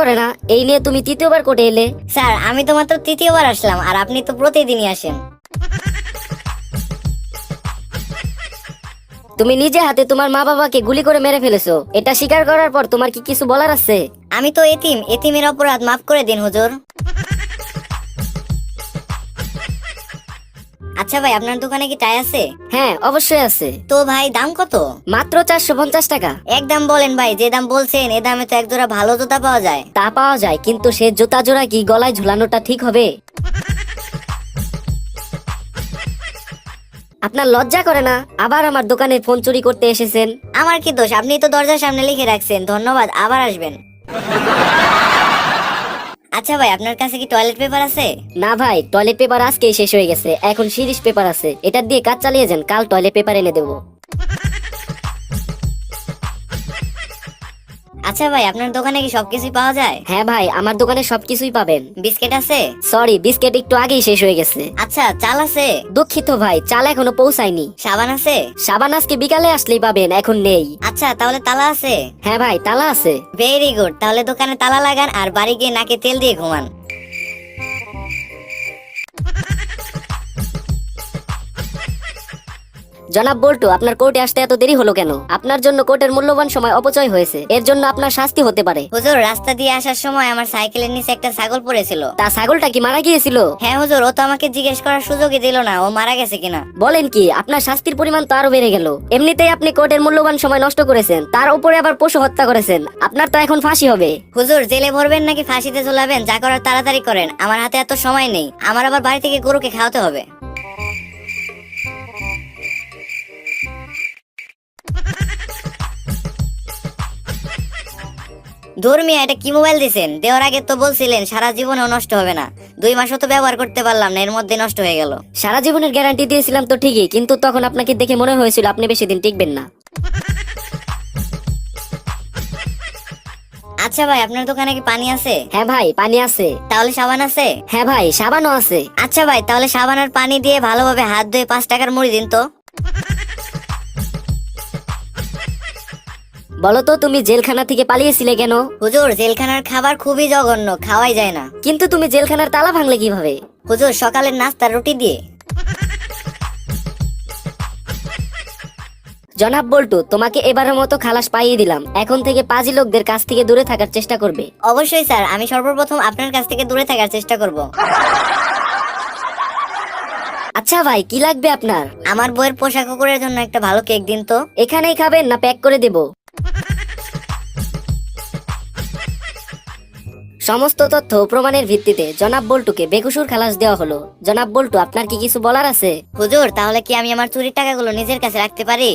করে না, এই নিয়ে তুমি তৃতীয়বার কোর্টে এলে। স্যার, আমি তো মাত্র তৃতীয়বার আসলাম, আর আপনি তো প্রতিদিনই আসেন। তুমি নিজে হাতে তোমার মা বাবাকে গুলি করে মেরে ফেলেছো, এটা স্বীকার করার পর তোমার কি কিছু বলার আছে? আমি তো এতিম, এতিমের অপরাধ মাফ করে দিন, হুজুর। আচ্ছা ভাই আপনার দোকানে কি টাই আছে? হ্যাঁ অবশ্যই আছে। তো ভাই দাম কত? মাত্র চারশো পঞ্চাশ টাকা। এক দাম বলেন ভাই যে দাম বলছেন এ দামে তো এক জোড়া ভালো জুতা পাওয়া যায়। তা পাওয়া যায় কিন্তু সে জুতা জোড়া কি গলায় ঝুলানোটা ঠিক হবে? আপনার লজ্জা করে না? আবার আমার দোকানে ফোন চুরি করতে এসেছেন। আমার কি দোষ? আপনি তো দরজার সামনে লিখে রাখছেন। ধন্যবাদ আবার আসবেন। আচ্ছা ভাই, আপনার কাছে কি টয়লেট পেপার আছে? না ভাই টয়লেট পেপার আজকেই শেষ হয়ে গেছে। এখন সিরিজ পেপার আছে। এটা দিয়ে কাজ চালিয়ে যান, কাল টয়লেট পেপার এনে দেবো। আচ্ছা ভাই আপনার দোকানে কি সবকিছুই পাওয়া যায়? হ্যাঁ ভাই আমার দোকানে সবকিছুই পাবেন। বিস্কিট আছে? সরি বিস্কিট একটু আগেই শেষ হয়ে গেছে। আচ্ছা চাল আছে? দুঃখিত ভাই চাল এখনও পৌঁছায়নি। সাবান আছে? সাবান আজকে বিকালে আসলেই পাবেন এখন নেই। আচ্ছা তাহলে তালা আছে? হ্যাঁ ভাই তালা আছে। ভেরি গুড তাহলে দোকানে তালা লাগান আর বাড়ি গিয়ে নাকে তেল দিয়ে ঘুমান। জনাব বল্টু আপনার কোর্টে আসতে এত দেরি হলো কেন? আপনার জন্য কোর্টের মূল্যবান সময় অপচয় হয়েছে। এর জন্য আপনার শাস্তি হতে পারে। হুজুর রাস্তা দিয়ে আসার সময় আমার সাইকেলের নিচে একটা ছাগল পড়েছিল। তা ছাগলটা কি মারা গিয়েছিল? হ্যাঁ হুজুর ও তো আমাকে জিজ্ঞেস করার সুযোগই দিল না। ও মারা গেছে কিনা? বলেন কি আপনার শাস্তির পরিমাণ তো আরও বেড়ে গেল। এমনিতেই আপনি কোর্টের মূল্যবান সময় নষ্ট করেছেন। তার উপরে আবার পশু হত্যা করেছেন। আপনার তো এখন ফাঁসি হবে। হুজুর জেলে ভরবেন নাকি ফাঁসিতে ঝোলাবেন? যা করার তাড়াতাড়ি করেন। আমার হাতে এত সময় নেই। আমার আবার বাড়ি থেকে গরুকে খাওয়াতে হবে। ধর্মিয়া এটা কি মোবাইল দিছেন? দেওয়ার আগে তো বলছিলেন সারা জীবনেও নষ্ট হবে না। দুই মাসও তো ব্যবহার করতে পারলাম না এর মধ্যে নষ্ট হয়ে গেল। সারা জীবনের গ্যারান্টি দিয়েছিলাম তো ঠিকই কিন্তু তখন আপনাকে দেখে মনে হয়েছিল আপনি বেশি দিন টিকবেন না। আচ্ছা ভাই আপনার দোকানে কি পানি আছে? হ্যাঁ ভাই পানি আছে। তাহলে সাবান আছে? হ্যাঁ ভাই সাবানও আছে। আচ্ছা ভাই তাহলে সাবান আর পানি দিয়ে ভালোভাবে হাত ধুয়ে পাঁচ টাকার মুড়ি দিন তো। বলো তো তুমি জেলখানা থেকে পালিয়েছিলে কেন? হুজুর জেলখানার খাবার খুবই জঘন্য খাওয়াই যায় না। কিন্তু তুমি জেলখানার তালা ভাঙলে কীভাবে? হুজুর সকালের নাস্তা রুটি দিয়ে। জনাব বল্টু তোমাকে এবারের মতো খালাস পাইয়ে দিলাম। এখন থেকে পাজি লোকদের কাছ থেকে দূরে থাকার চেষ্টা করবে। অবশ্যই স্যার আমি সর্বপ্রথম আপনার কাছ থেকে দূরে থাকার চেষ্টা করব। আচ্ছা ভাই কি লাগবে আপনার? আমার বইয়ের পোশাক কুকুরের জন্য একটা ভালো কেক দিন তো। এখানেই খাবেন না প্যাক করে দেব। সমস্ত তথ্য প্রমাণের ভিত্তিতে জনাব বল্টুকে বেকুসুর খালাস দেওয়া হলো। জনাব বল্টু, আপনার কি কিছু বলার আছে? হুজুর, তাহলে কি আমি আমার চুরির টাকাগুলো নিজের কাছে রাখতে পারি?